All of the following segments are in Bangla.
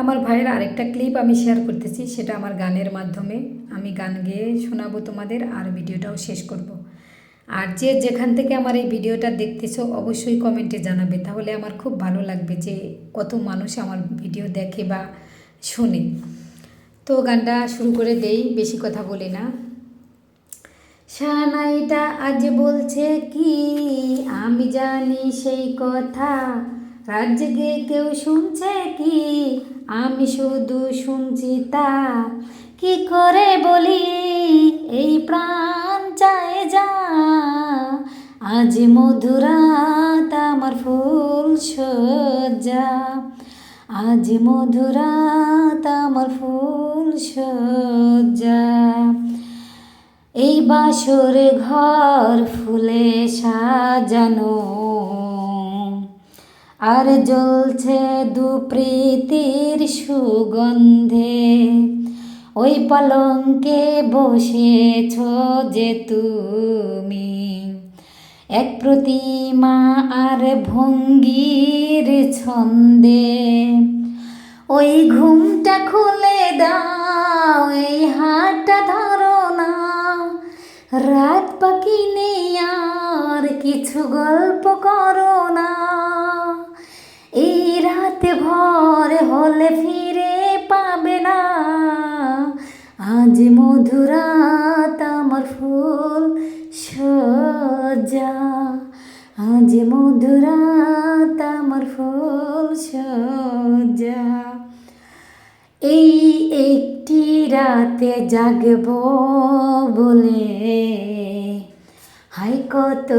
আমার ভাইয়ের আরেকটা ক্লিপ আমি শেয়ার করতেছি, সেটা আমার গানের মাধ্যমে। আমি গান গেয়ে শোনাবো তোমাদের আর ভিডিওটাও শেষ করব। আর যে যেখান থেকে আমার এই ভিডিওটা দেখতেছো, অবশ্যই কমেন্টে জানাবে। তাহলে আমার খুব ভালো লাগবে যে কত মানুষ আমার ভিডিও দেখে বা শোনে। তো গানটা শুরু করে দেই, বেশি কথা বলি না। সানাইটা আজ বলছে কি, আমি জানি সেই কথা, রাজ্যে কেউ শুনছে কি আমি শুধু শুনছি তা। কি করে বলি, এই প্রাণ চায় যা। আজ মধুরাত আমার ফুল সজ্জা। আজ মধুরাত আমার ফুল সজ্জা। এই বাসর ঘর ফুলে সাজানো। আর জ্বলছে দু প্রীতির সুগন্ধে। ওই পলঙ্কে বসেছ যে তুমি। এক প্রতিমা আর ভঙ্গির ছন্দে। ওই ঘুমটা খুলে দাও, এই হাতটা ধরো না। রাত পাখি নেই আর কিছু গল্প করো না। ফিরে পাবে না। আজ মধুরাত আমার ফুল সজা আজ মধুরাত আমার ফুল সজা এই একটি রাতে জাগব বলে। হাই কত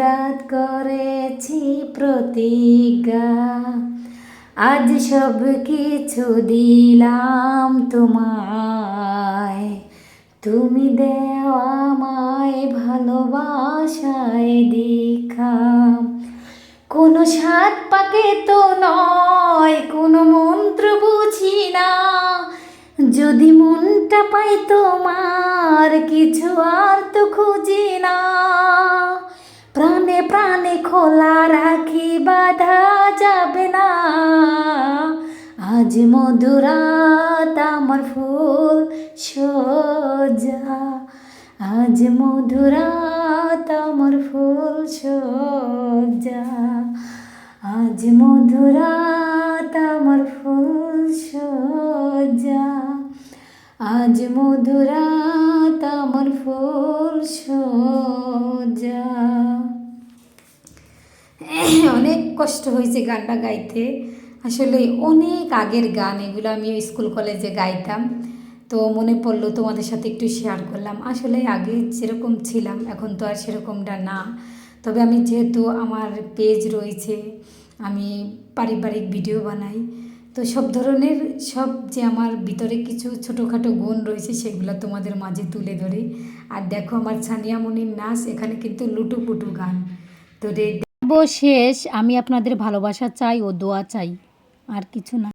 রাত করেছি প্রতিজ্ঞা। আজ সব কিছু দিলাম তোমায়। তুমি দেও আমায় ভালোবাসায় দীক্ষা। কোনো সাত পাকে তো নয়, কোনো মন্ত্র বুঝি না। যদি মনটা পাই তোমার, কিছু আর তো খুঁজি না। প্রাণে প্রাণে খোলা রাখি বাধা আজ মধুরাত আমার ফুল সজা। আজ মধুরাত আমার ফুল সজা। আজ মধুরাত আমার ফুল সজা। আজ মধুরাত আমার ফুল সজা। অনেক কষ্ট হয়েছে গানটা গাইতে। আসলে অনেক আগের গান, এগুলো আমি স্কুল, কলেজে গাইতাম। তো মনে পড়ল তোমাদের সাথে একটু শেয়ার করলাম। আসলে আগে যেরকম ছিলাম, এখন তো আর সেরকমটা না। তবে আমি যেহেতু আমার পেজ রয়েছে, আমি পারিবারিক ভিডিও বানাই, তো সব ধরনের, সব যে আমার ভিতরে কিছু ছোটোখাটো গুণ রয়েছে, সেগুলো তোমাদের মাঝে তুলে ধরি। আর দেখো আমার ছানিয়া মনির নাচ, এখানে কিন্তু লুটুপুটু গান। তো রে শেষ আমি আপনাদের ভালোবাসা চাই ও দোয়া চাই। আর কিছু না।